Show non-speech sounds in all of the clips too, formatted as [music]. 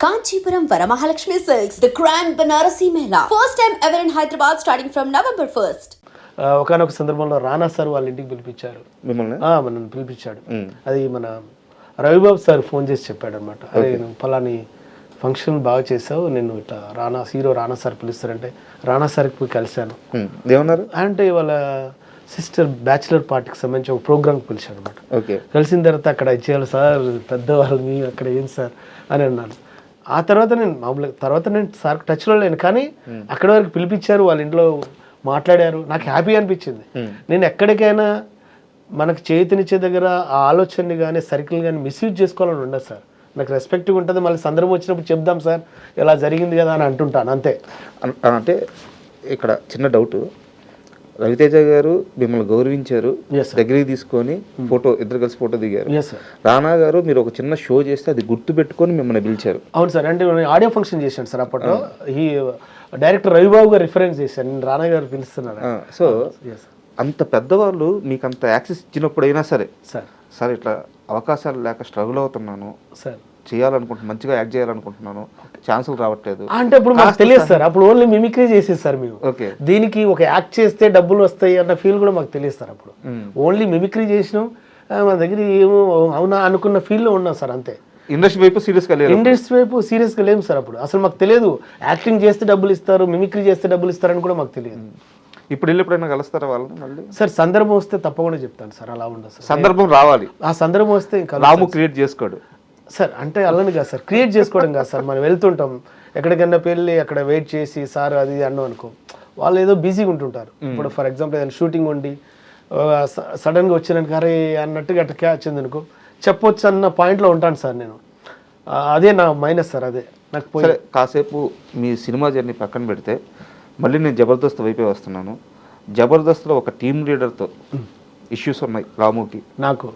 Kanchipuram Varamahalakshmi Silks, the grand Banarasi Mela. First time ever in Hyderabad starting from November 1st. ఒకనొక సందర్భంలో రానా sir వాళ్ళ ఇంటికి పిలిపించారు. మిమ్మల్ని? ఆ, మనల్ని పిలిపించాడు. అది మన రవిబాబు సార్ ఫోన్ చేసి చెప్పాడు అనమాట అరే నువ్వు ఫలాని ఫంక్షన్ బాగా చేసావు నేను ఇట్లా రానా హీరో రానా సార్ పిలుస్తారంటే రానా సార్కి పోయి కలిశాను. ఉమ్, ఏమన్నారు? అంటే వాళ్ళ సిస్టర్ బ్యాచిలర్ పార్టీకి సంబంధించి ఒక ప్రోగ్రామ్కి పిలిచాడు అనమాట ఓకే. కలిసిన తర్వాత అక్కడ ఇచ్చేయాలి సార్ పెద్దవాళ్ళు మీ అక్కడ ఏం సార్ అని అన్నాను ఆ తర్వాత నేను మామూలుగా తర్వాత నేను సార్కి టచ్లో లేను కానీ అక్కడి వరకు పిలిపించారు వాళ్ళ ఇంట్లో మాట్లాడారు. నాకు హ్యాపీ అనిపించింది. నేను ఎక్కడికైనా మనకు చేతినిచ్చే దగ్గర ఆ ఆలోచనని కానీ సర్కిల్ కానీ మిస్యూజ్ చేసుకోవాలని ఉండదు సార్. నాకు రెస్పెక్ట్గా ఉంటుంది. మళ్ళీ సందర్భం వచ్చినప్పుడు చెప్దాం సార్ ఇలా జరిగింది కదా అని అంటుంటాను అంతే. అంటే ఇక్కడ చిన్న డౌట్ రవితేజ గారు మిమ్మల్ని గౌరవించారు. దగ్గరికి తీసుకొని ఫోటో ఇద్దరు కలిసి ఫోటో దిగారు. రానా గారు మీరు ఒక చిన్న షో చేస్తే అది గుర్తు పెట్టుకొని మిమ్మల్ని పిలిచారు. అవును సార్ అంటే ఆడియో ఫంక్షన్ చేశాను సార్ అప్పట్లో. ఈ డైరెక్టర్ రవిబాబు గారు రిఫరెన్స్ చేశాను నేను రానా గారు పిలుస్తున్నాను. సో ఎస్ అంత పెద్దవాళ్ళు మీకు అంత యాక్సెస్ ఇచ్చినప్పుడైనా సరే సార్ సార్ ఇట్లా అవకాశాలు లేక స్ట్రగుల్ అవుతున్నాను. సార్ చేయాలనుకుంటున్నాను మంచిగా యాక్ట్ చేయాలనుకుంటున్నాను. ఛాన్సులు రావట్లేదు. అంటే ఇప్పుడు మాకు తెలియదు సార్. అప్పుడు ఓన్లీ మిమిక్రీ చేసేది సార్ మేము. ఓకే. దీనికి ఒక యాక్ట్ చేస్తే డబ్బులు వస్తాయి అన్న ఫీల్ కూడా మాకు తెలియదు సార్ అప్పుడు. ఓన్లీ మిమిక్రీ చేసినాం. మన దగ్గర ఏమో అవునా అనుకున్న ఫీల్లో ఉన్నాం సార్ అంతే. ఇండస్ట్రీ వైపు సీరియస్గా లేరు ఇండస్ట్రీ వైపు సీరియస్గా లేము సార్ అప్పుడు. అసలు మాకు తెలియదు. యాక్టింగ్ చేస్తే డబ్బులు ఇస్తారు మిమిక్రీ చేస్తే డబ్బులు ఇస్తారని కూడా మాకు తెలియదు. ఇప్పుడు వెళ్ళి ఎప్పుడైనా కలుస్తారా వాళ్ళని మళ్ళీ? సార్ సందర్భం వస్తే తప్పకుండా చెప్తాను సార్. అలా ఉండదు సార్. సందర్భం రావాలి. ఆ సందర్భం వస్తే ఇంకా రాము క్రియేట్ చేసుకోడు. సార్ అంటే అలాని కాదు సార్ క్రియేట్ చేసుకోవడం కాదు సార్. మనం వెళ్తుంటాం ఎక్కడికైనా పెళ్ళి అక్కడ వెయిట్ చేసి సార్ అది అన్నాం అనుకో వాళ్ళు ఏదో బిజీగా ఉంటుంటారు. ఇప్పుడు ఫర్ ఎగ్జాంపుల్ ఏదైనా షూటింగ్ ఉండి సడన్గా వచ్చినాను అరే అన్నట్టుగా అట్లా క్యాచ్ అనుకో చెప్పొచ్చు అన్న పాయింట్లో ఉంటాను సార్ నేను. అదే నా మైనస్ సార్ అదే. నాకు పోయి సరే కాసేపు మీ సినిమా జర్నీ పక్కన పెడితే మళ్ళీ నేను జబర్దస్త్ వైపే వస్తున్నాను. జబర్దస్త్లో ఒక టీమ్ లీడర్తో ఇష్యూస్ ఉన్నాయి రాముకి. నాకు.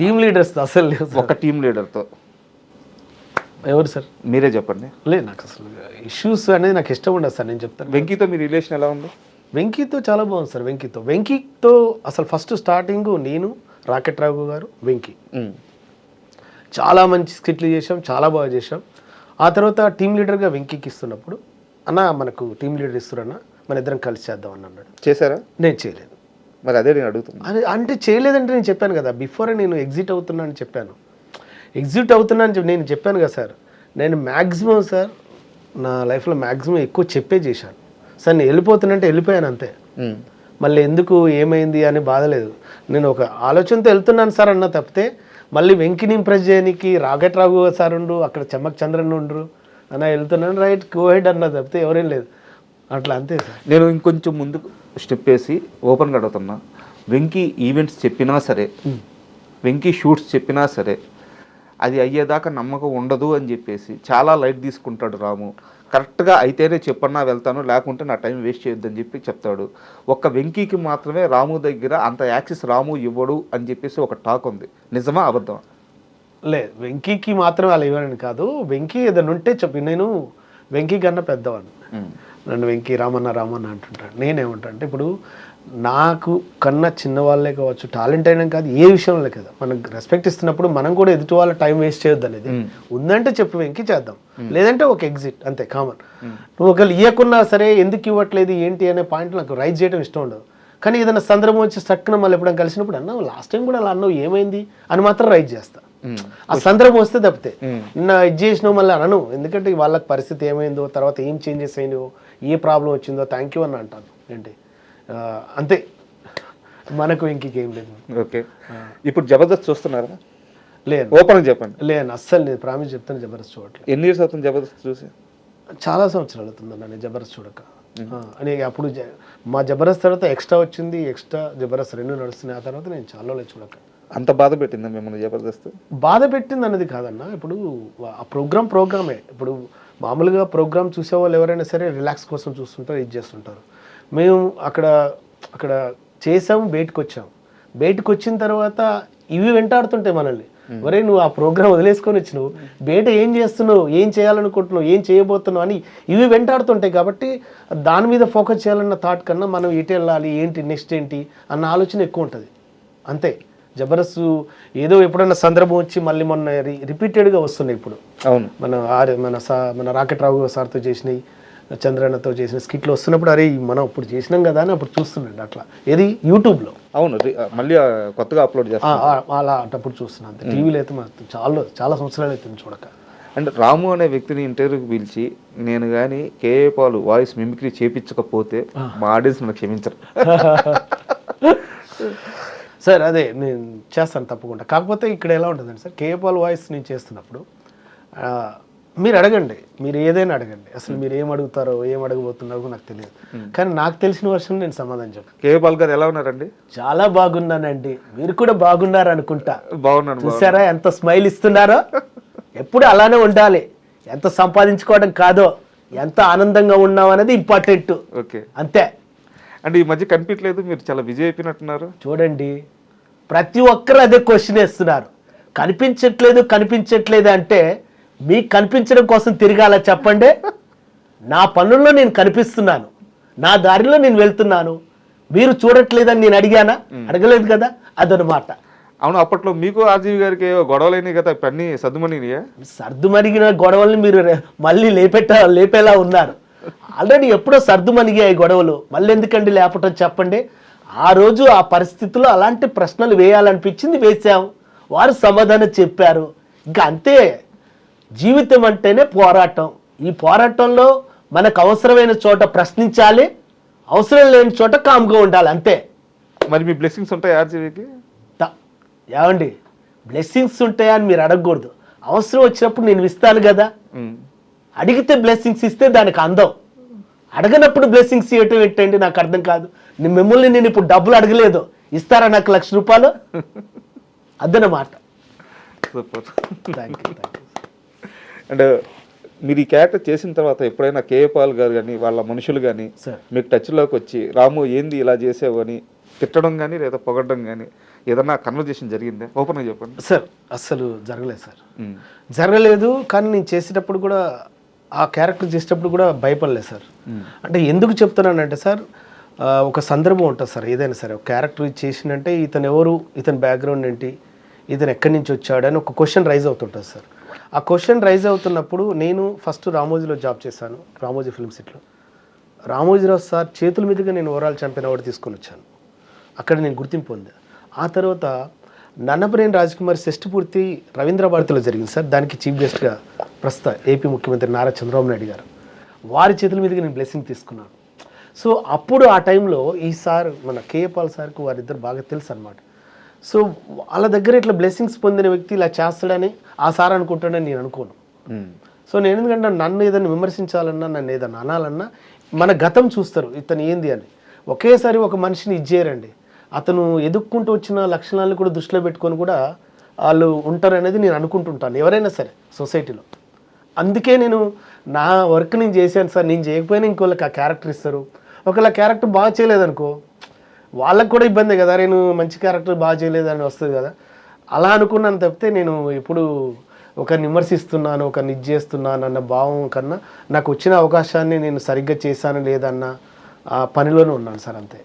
టీమ్ లీడర్స్ అసలు లేవు. ఒక టీమ్ లీడర్తో ఎవరు సార్? మీరే చెప్పండి. లేదు నాకు అసలు ఇష్యూస్ అనేది నాకు ఇష్టం ఉండదు సార్ నేను చెప్తాను. వెంకీతో మీ రిలేషన్ ఎలా ఉంది? వెంకీతో చాలా బాగుంది సార్ వెంకీతో. వెంకీతో అసలు ఫస్ట్ స్టార్టింగ్ నేను రాకెట్ రాఘు గారు వెంకీ. చాలా మంచి స్కిట్లు చేసాం చాలా బాగా చేసాం ఆ తర్వాత టీం లీడర్గా వెంకీకి ఇస్తున్నప్పుడు అన్న మనకు టీం లీడర్ ఇస్తురన్న మన ఇద్దరం కలిసి చేద్దాం అని అన్నాడు. చేశారా? నేను చేయలేదు. మరి అదే నేను అడుగుతున్నా. అని అంటే చేయలేదంటే నేను చెప్పాను కదా బిఫోరే నేను ఎగ్జిట్ అవుతున్నా అని చెప్పాను. ఎగ్జిట్ అవుతున్నా అని నేను చెప్పాను కదా సార్ నేను మ్యాక్సిమం సార్ నా లైఫ్లో మ్యాక్సిమం ఎక్కువ చెప్పే చేశాను. సార్ నేను వెళ్ళిపోతున్నంటే వెళ్ళిపోయాను అంతే. మళ్ళీ ఎందుకు ఏమైంది అని బాధలేదు నేను ఒక ఆలోచనతో వెళ్తున్నాను సార్ అన్న తప్పితే మళ్ళీ వెంకిని ఇంప్రెస్ చేయడానికి రాకెట్ రాఘు సార్ ఉండు అక్కడ చెమ్మక్ చంద్రన్ ఉండ్రు అన్న వెళ్తున్నాను రైట్ గో హెడ్ అన్న తప్పితే ఎవరేం లేదు. అట్లా అంతే సార్. నేను ఇంకొంచెం ముందుకు స్టెప్ వేసి ఓపెన్గా అడుగుతున్నా. వెంకీ ఈవెంట్స్ చెప్పినా సరే వెంకీ షూట్స్ చెప్పినా సరే అది అయ్యేదాకా నమ్మకం ఉండదు అని చెప్పేసి చాలా లైట్ తీసుకుంటాడు రాము. కరెక్ట్గా అయితేనే చెప్పన్నా వెళ్తాను లేకుంటే నా టైం వేస్ట్ చేయొద్దని చెప్పి చెప్తాడు. ఒక్క వెంకీకి మాత్రమే రాము దగ్గర అంత యాక్సెస్ రాము ఇవ్వడు అని చెప్పేసి ఒక టాక్ ఉంది. నిజమా అబద్ధమా? లేదు వెంకీకి మాత్రమే అలా ఇవ్వనని కాదు. వెంకీ ఏదైనా ఉంటే చెప్పి. నేను వెంకీ కన్నా పెద్దవాడిని. నన్ను వెంకీ రామన్న రామన్న అంటుంటాడు నేనేమంటా అంటే ఇప్పుడు నాకు కన్నా చిన్నవాళ్ళే కావచ్చు టాలెంట్ అయినా కాదు ఏ విషయంలో కదా మనం రెస్పెక్ట్ ఇస్తున్నప్పుడు మనం కూడా ఎదుటి వాళ్ళ టైం వేస్ట్ చేయొద్దు అనేది. ఉందంటే చెప్పు వెంకీ చేద్దాం. లేదంటే ఒక ఎగ్జిట్ అంతే కామన్ నువ్వు ఒకవేళ ఇవ్వకున్నా సరే ఎందుకు ఇవ్వట్లేదు ఏంటి అనే పాయింట్ నాకు రైజ్ చేయడం ఇష్టం ఉండదు. కానీ ఏదైనా సందర్భం వచ్చి స్టక్న మళ్ళీ ఎప్పుడైనా కలిసినప్పుడు అన్నా లాస్ట్ టైం కూడా అలా అన్నావు ఏమైంది అని మాత్రం రైజ్ చేస్తా. ఆ సందర్భం వస్తే తప్పితే. నిన్న ఇది చేసినావు మళ్ళీ అనను. ఎందుకంటే వాళ్ళకి పరిస్థితి ఏమైందో తర్వాత ఏం చేంజెస్ అయినాయో ఏ ప్రాబ్లం వచ్చిందో థ్యాంక్ యూ అని అంటాను. ఏంటి? అంతే. మనకు ఇంక లేదు. ఓకే. ఇప్పుడు జబర్దస్త్ చూస్తున్నారా? లేను ఓపెన్ చెప్పండి. లేను అస్సలు నేను ప్రామిస్ చెప్తాను జబర్దస్త్ చూడట్లేదు. ఎన్ని ఇయర్స్ అవుతుంది జబర్దస్త్ చూసి? చాలా సంవత్సరాలు అవుతుందన్న నేను జబర్దస్త్ చూడక. అని అప్పుడు మా జబర్దస్త్ తర్వాత ఎక్స్ట్రా వచ్చింది ఎక్స్ట్రా జబర్దస్త్ రెండు నడుస్తున్నాయి. ఆ తర్వాత నేను చాలా చూడక. అంత బాధ పెట్టిందా మిమ్మల్ని జబర్దస్త్? బాధ పెట్టింది అన్నది కాదన్న. ఇప్పుడు ఆ ప్రోగ్రామ్ ప్రోగ్రామే. ఇప్పుడు మామూలుగా ప్రోగ్రామ్ చూసే వాళ్ళు ఎవరైనా సరే రిలాక్స్ కోసం చూస్తుంటారు ఇది చేస్తుంటారు. మేము అక్కడ అక్కడ చేసాము బయటకు వచ్చాము బయటకు వచ్చిన తర్వాత ఇవి వెంటాడుతుంటాయి మనల్ని. ఒరే నువ్వు ఆ ప్రోగ్రామ్ వదిలేసుకొని వచ్చినావు. బయట ఏం చేస్తున్నావు ఏం చేయాలనుకుంటున్నావు ఏం చేయబోతున్నావు అని ఇవి వెంటాడుతుంటాయి కాబట్టి దాని మీద ఫోకస్ చేయాలన్న థాట్ కన్నా మనం ఎటు వెళ్ళాలి ఏంటి నెక్స్ట్ ఏంటి అన్న ఆలోచన ఎక్కువ ఉంటుంది. అంతే. జబర్దస్త్ ఏదో ఎప్పుడైనా సందర్భం వచ్చి మళ్ళీ మొన్న రిపీటెడ్గా వస్తున్నాయి ఇప్పుడు. అవును. మన ఆర్ మన సా మన రాకెట్ రావు సార్తో చేసినవి చంద్రన్నతో చేసిన స్కిట్లు వస్తున్నప్పుడు అరే మనం ఇప్పుడు చేసినాం కదా అని అప్పుడు చూస్తున్నాండి అట్లా. ఏది? యూట్యూబ్లో. అవును మళ్ళీ కొత్తగా అప్లోడ్ చేస్తాను అలా అప్పుడు చూస్తున్నాను అంతే. టీవీలో అయితే మాత్రం చాలా చాలా సంవత్సరాలు అవుతుంది చూడక. అంటే రాము అనే వ్యక్తిని ఇంటర్వ్యూకి పిలిచి నేను కానీ కేఏ పాలు వాయిస్ మిమిక్రీ చేపించకపోతే మా ఆడియన్స్ నన్ను క్షమించరు. [laughs] సార్ అదే నేను చేస్తాను తప్పకుండా. కాకపోతే ఇక్కడ ఎలా ఉంటుందండి సార్ కేపాల్ వాయిస్ నేను చేస్తున్నప్పుడు మీరు అడగండి మీరు ఏదైనా అడగండి. అసలు మీరు ఏం అడుగుతారో ఏం అడగబోతున్నారో నాకు తెలియదు. కానీ నాకు తెలిసిన వర్షం నేను సమాధానం చెప్పాను. కేఏ పాల్ గారు ఎలా ఉన్నారండి? చాలా బాగున్నానండి. మీరు కూడా బాగున్నారు అనుకుంటా. బాగున్నాను బాగున్నాను. చూసారా ఎంత స్మైల్ ఇస్తున్నారో? ఎప్పుడు అలానే ఉండాలి. ఎంత సంపాదించుకోవడం కాదో ఎంత ఆనందంగా ఉన్నాం అనేది ఇంపార్టెంట్. ఓకే. అంతే. అంటే ఈ మధ్య కనిపించలేదు మీరు చాలా బిజీ అయిపోయినట్టున్నారు. చూడండి ప్రతి ఒక్కరు అదే క్వశ్చన్ వేస్తున్నారు. కనిపించట్లేదు కనిపించట్లేదు అంటే మీకు కనిపించడం కోసం తిరగాల చెప్పండి? నా పనుల్లో నేను కనిపిస్తున్నాను. నా దారిలో నేను వెళ్తున్నాను. మీరు చూడట్లేదని నేను అడిగానా? అడగలేదు కదా? అదనమాట అవును అప్పట్లో మీకు ఆర్జీవి గారికి గొడవలైనవి కదా అన్ని సర్దుమనియా సర్దుమణిగిన గొడవల్ని మీరు మళ్ళీ లేపెట్ట లేపేలా ఉన్నారు. ఆల్రెడీ ఎప్పుడో సర్దుమణిగాయి గొడవలు. మళ్ళీ ఎందుకండి లేపటం చెప్పండి? ఆ రోజు ఆ పరిస్థితిలో అలాంటి ప్రశ్నలు వేయాలనిపించింది వేశాం. వారు సమాధానం చెప్పారు. ఇంకా అంతే. జీవితం అంటేనే పోరాటం. ఈ పోరాటంలో మనకు అవసరమైన చోట ప్రశ్నించాలి. అవసరం లేని చోట కామ్గా ఉండాలి అంతే. మరి మీ బ్లెస్సింగ్స్ ఉంటాయి ఆర్జీవికి? త- ఏమండి? బ్లెస్సింగ్స్ ఉంటాయని మీరు అడగకూడదు. అవసరం వచ్చినప్పుడు నేను ఇస్తాను కదా. అడిగితే బ్లెస్సింగ్స్ ఇస్తే దానికి అందం. అడగనప్పుడు బ్లెస్సింగ్స్ ఇవ్వటం ఏంటండి? నాకు అర్థం కాదు. నేను మిమ్మల్ని నేను ఇప్పుడు డబ్బులు అడగలేదు. ఇస్తారా నాకు లక్ష రూపాయలు? అదనమాట సూపర్. థ్యాంక్ యూ అండ్ మీరు ఈ క్యారెక్టర్ చేసిన తర్వాత ఎప్పుడైనా కేఏ పాల్ గారు కానీ వాళ్ళ మనుషులు కానీ సార్ మీకు టచ్లోకి వచ్చి రాము ఏంది ఇలా చేసావు అని తిట్టడం కానీ లేదా పొగడడం కానీ ఏదన్నా కన్వర్జేషన్ జరిగిందా? ఓపెన్గా చెప్పండి. సార్ అస్సలు జరగలేదు సార్. జరగలేదు కానీ నేను చేసేటప్పుడు కూడా ఆ క్యారెక్టర్ చేసేటప్పుడు కూడా భయపడలేదు సార్. అంటే ఎందుకు చెప్తున్నానంటే సార్ ఒక సందర్భం ఉంటుంది సార్ ఏదైనా సరే. ఒక క్యారెక్టర్ చేసినంటే ఇతను ఎవరు ఇతని బ్యాక్గ్రౌండ్ ఏంటి ఇతను ఎక్కడి నుంచి వచ్చాడు అని ఒక క్వశ్చన్ రైజ్ అవుతుంటుంది సార్. ఆ క్వశ్చన్ రైజ్ అవుతున్నప్పుడు నేను ఫస్ట్ రామోజీలో జాబ్ చేశాను రామోజీ ఫిల్మ్ సిటీలో. రామోజీరావు సార్ చేతుల మీదుగా నేను ఓవరాల్ ఛాంపియన్ అవార్డు తీసుకొని వచ్చాను. అక్కడ నేను గుర్తింపు పొందా. ఆ తర్వాత నన్నపరేని రాజకుమారి షష్ఠి పూర్తి రవీంద్ర భారతిలో జరిగింది సార్. దానికి చీఫ్ గెస్ట్గా ప్రస్తుత ఏపీ ముఖ్యమంత్రి నారా చంద్రబాబు నాయుడు గారు. వారి చేతుల మీదుగా నేను బ్లెస్సింగ్ తీసుకున్నాను. సో అప్పుడు ఆ టైంలో ఈ సార్ మన కేఏ పాల్ సార్కు వారిద్దరు బాగా తెలుసు అనమాట సో వాళ్ళ దగ్గర ఇట్లా బ్లెస్సింగ్స్ పొందిన వ్యక్తి ఇలా చేస్తాడని ఆ సార్ అనుకుంటాడని నేను అనుకోను. సో నేను ఎందుకంటే నన్ను ఏదైనా విమర్శించాలన్నా నన్ను ఏదైనా అనాలన్నా మన గతం చూస్తారు ఇతను ఏంది అని. ఒకేసారి ఒక మనిషిని ఇచ్చేయరండి అతను ఎదుక్కుంటూ వచ్చిన లక్షణాలను కూడా దృష్టిలో పెట్టుకొని కూడా వాళ్ళు ఉంటారు అనేది నేను అనుకుంటుంటాను ఎవరైనా సరే సొసైటీలో. అందుకే నేను నా వర్క్ నేను చేశాను సార్ నేను చేయకపోయినా ఇంకోళ్ళకి ఆ క్యారెక్టర్ ఇస్తారు. ఒకవేళ క్యారెక్టర్ బాగా చేయలేదనుకో వాళ్ళకు కూడా ఇబ్బంది కదా నేను మంచి క్యారెక్టర్ బాగా చేయలేదని వస్తుంది కదా. అలా అనుకున్నాను తప్పితే నేను ఎప్పుడు ఒకరిని విమర్శిస్తున్నాను ఒకరిని ఇది చేస్తున్నాను అన్న భావం కన్నా నాకు వచ్చిన అవకాశాన్ని నేను సరిగ్గా చేశాను లేదన్న ఆ పనిలోనే ఉన్నాను సార్ అంతే.